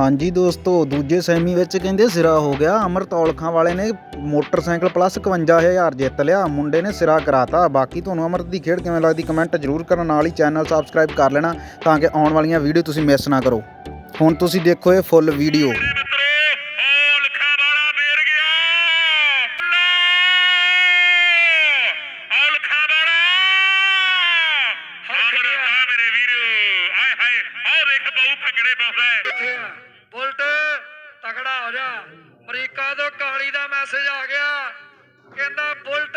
ਹਾਂਜੀ ਦੋਸਤੋ ਦੂਜੇ ਸੈਮੀ ਵਿੱਚ ਕਹਿੰਦੇ ਸਿਰਾ ਹੋ ਗਿਆ। ਅਮਰਤ ਔਲਖਾਂ ਵਾਲੇ ਨੇ ਮੋਟਰਸਾਈਕਲ ਪਲੱਸ 51000 ਜਿੱਤ ਲਿਆ। ਮੁੰਡੇ ਨੇ ਸਿਰਾ ਕਰਾਤਾ। ਬਾਕੀ ਤੁਹਾਨੂੰ ਅਮਰਤ ਦੀ ਖੇਡ ਕਿਵੇਂ ਲੱਗਦੀ ਕਮੈਂਟ ਜ਼ਰੂਰ ਕਰਨ। ਨਾਲ ਹੀ ਚੈਨਲ ਸਬਸਕ੍ਰਾਈਬ ਕਰ ਲੈਣਾ ਤਾਂ ਕਿ ਆਉਣ ਵਾਲੀਆਂ ਵੀਡੀਓ ਤੁਸੀਂ ਮਿਸ ਨਾ ਕਰੋ। ਹੁਣ ਤੁਸੀਂ ਦੇਖੋ ਇਹ ਫੁੱਲ ਵੀਡੀਓ ਤਗੜਾ ਹੋ ਜਾ। ਅਮਰੀਕਾ ਤੋਂ ਕਾਲੀ ਦਾ ਮੈਸੇਜ ਆ ਗਿਆ। ਕਹਿੰਦਾ, ਬੁਲਟ,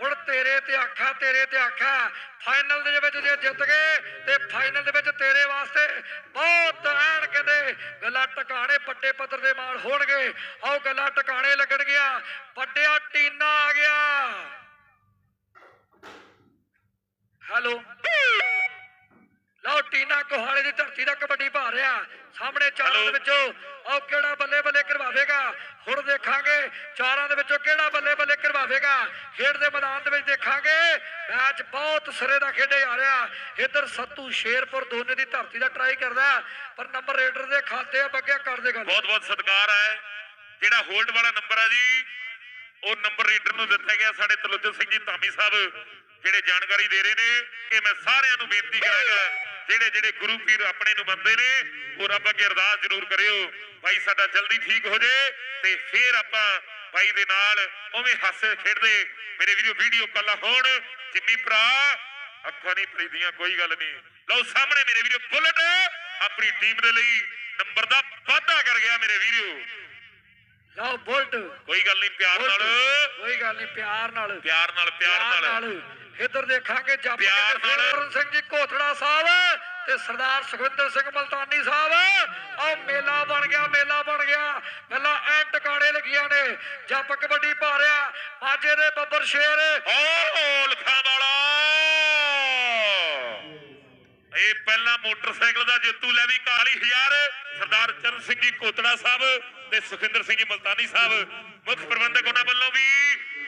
ਹੁਣ ਤੇਰੇ ਤੇ ਆਖਾ, ਤੇਰੇ ਤੇ ਆਖਾ। ਫਾਈਨਲ ਦੇ ਵਿੱਚ ਜੇ ਜਿੱਤ ਗਏ, ਤੇ ਫਾਈਨਲ ਦੇ ਵਿੱਚ ਤੇਰੇ ਵਾਸਤੇ ਬਹੁਤ ਐਨ ਕਹਿੰਦੇ ਗੱਲਾਂ ਟਿਕਾਣੇ ਵੱਡੇ ਪੱਧਰ ਦੇ ਮਾਲ ਹੋਣਗੇ। ਆਓ ਗੱਲਾਂ ਟਿਕਾਣੇ ਲੱਗਣ ਗਿਆ। ਵੱਡਿਆ ਟੀਨਾ ਆ ਗਿਆ। ਹੈਲੋ ਕੋਹਾਲੇ ਦੀ ਧਰਤੀ ਦਾ ਕਬੱਡੀ ਪਾ ਰਿਹਾ ਸਾਹਮਣੇ ਚਾਰਾਂ ਦੇ। ਵਿੱਚੋਂ ਉਹ ਕਿਹੜਾ ਬੱਲੇ ਬੱਲੇ ਕਰਵਾਵੇਗਾ? ਹੁਣ ਦੇਖਾਂਗੇ ਚਾਰਾਂ ਦੇ ਵਿੱਚੋਂ ਕਿਹੜਾ ਬੱਲੇ ਬੱਲੇ ਕਰਵਾਵੇਗਾ? ਖੇਡ ਦੇ ਮੈਦਾਨ ਦੇ ਵਿੱਚ ਦੇਖਾਂਗੇ। ਮੈਚ ਬਹੁਤ ਸਿਰੇ ਦਾ ਖੇਡਿਆ ਜਾ ਰਿਹਾ। ਇੱਧਰ ਸੱਤੂ ਸ਼ੇਰਪੁਰ ਦੋਨੇ ਦੀ ਧਰਤੀ ਦਾ ਟਰਾਈ ਕਰਦਾ ਪਰ ਨੰਬਰ ਰੇਡਰ ਦੇ ਖਾਤੇ ਆ ਬੱਗਿਆ ਕਰਦੇ ਗੱਲ। ਬਹੁਤ ਬਹੁਤ ਸਤਿਕਾਰ ਹੈ। ਜਿਹੜਾ ਹੋਲਡ ਵਾਲਾ ਨੰਬਰ ਹੈ ਜੀ ਉਹ ਨੰਬਰ ਰੀਡਰ ਨੂੰ ਦਿੱਤਾ ਗਿਆ। ਸਾਡੇ ਤਲੁੱਜਰ ਸਿੰਘ ਜੀ ਧਾਮੀ ਸਾਹਿਬ ਜਿਹੜੇ ਜਾਣਕਾਰੀ ਦੇ ਰਹੇ ਨੇ ਕਿ ਮੈਂ ਸਾਰਿਆਂ ਨੂੰ ਬੇਨਤੀ ਕਰਾਂਗਾ ਜਿਹੜੇ ਜਿਹੜੇ ਗੁਰੂ ਪੀਰ ਆਪਣੇ ਨੂੰ ਮੰਨਦੇ ਨੇ ਉਹ ਰੱਬ ਅੱਗੇ ਅਰਦਾਸ ਜ਼ਰੂਰ ਕਰਿਓ। ਭਾਈ ਸਾਡਾ ਜਲਦੀ ਠੀਕ ਹੋ ਜੇ ਤੇ ਫੇਰ ਆਪਾਂ ਭਾਈ ਦੇ ਨਾਲ ਉਵੇਂ ਹਾਸੇ ਖੇਡਦੇ। ਮੇਰੇ ਵੀਡੀਓ ਵੀਡੀਓ ਕਾਲਾਂ ਹੋਣ ਜਿੰਮੀ ਭਰਾ ਅੱਖਾਂ ਨਹੀਂ ਪਲੀਦੀਆਂ ਕੋਈ ਗੱਲ ਨਹੀਂ। ਲਓ ਸਾਹਮਣੇ ਮੇਰੇ ਵੀਡੀਓ ਬੁਲਟ ਆਪਣੀ ਟੀਮ ਦੇ ਲਈ ਨੰਬਰ ਦਾ ਵਾਅਦਾ ਕਰ ਗਿਆ ਮੇਰੇ ਵੀਡੀਓ ਲਓ ਬੁਲਟ। ਕੋਈ ਗੱਲ ਨਹੀਂ ਪਿਆਰ ਨਾਲ। ਕੋਈ ਗੱਲ ਨਹੀਂ ਪਿਆਰ ਨਾਲ। ਪਿਆਰ ਨਾਲ ਪਿਆਰ ਨਾਲ। ਇੱਧਰ ਦੇਖਾਂਗੇ ਜੱਪ ਕੇ ਸਿੰਘ ਜੀ ਤੇ ਸਰਦਾਰ ਸੁਖਵਿੰਦਰ ਸਿੰਘ ਮਲਤਾਨੀ ਸਾਹਿਬ, ਆਹ ਮੇਲਾ ਬਣ ਗਿਆ, ਮੇਲਾ ਬਣ ਗਿਆ। ਗੱਲਾਂ ਐ ਟਿਕਾਣੇ ਲੱਗੀਆਂ ਨੇ, ਜੱਪ ਕਬੱਡੀ ਪਾ ਮਾਝੇ ਦੇ ਬੱਬਰ ਸ਼ੇਰ। ਓ ਲਖਾਂ ਵਾਲਾ। ਇਹ ਪਹਿਲਾ ਮੋਟਰਸਾਈਕਲ ਦਾ ਜੇਤੂ ਲੈ ਵੀ 41000 ਸਰਦਾਰ ਚਰਨ ਸਿੰਘ ਜੀ ਕੋਤੜਾ ਸਾਹਿਬ ਤੇ ਸੁਖਿੰਦਰ ਸਿੰਘ ਜੀ ਮਲਤਾਨੀ ਸਾਹਿਬ। ਮੁੱਖ ਪ੍ਰਬੰਧਕ ਉਹਨਾਂ ਵੱਲੋਂ ਵੀ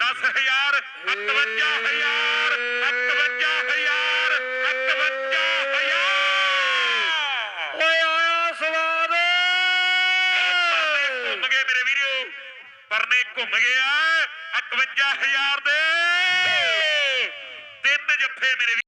10000 51000 51000 ਪਰਨੇ ਘੁੰਮ ਗਿਆ 51000 ਦੇ। ਤਿੰਨ ਜੱਫੇ ਮੇਰੇ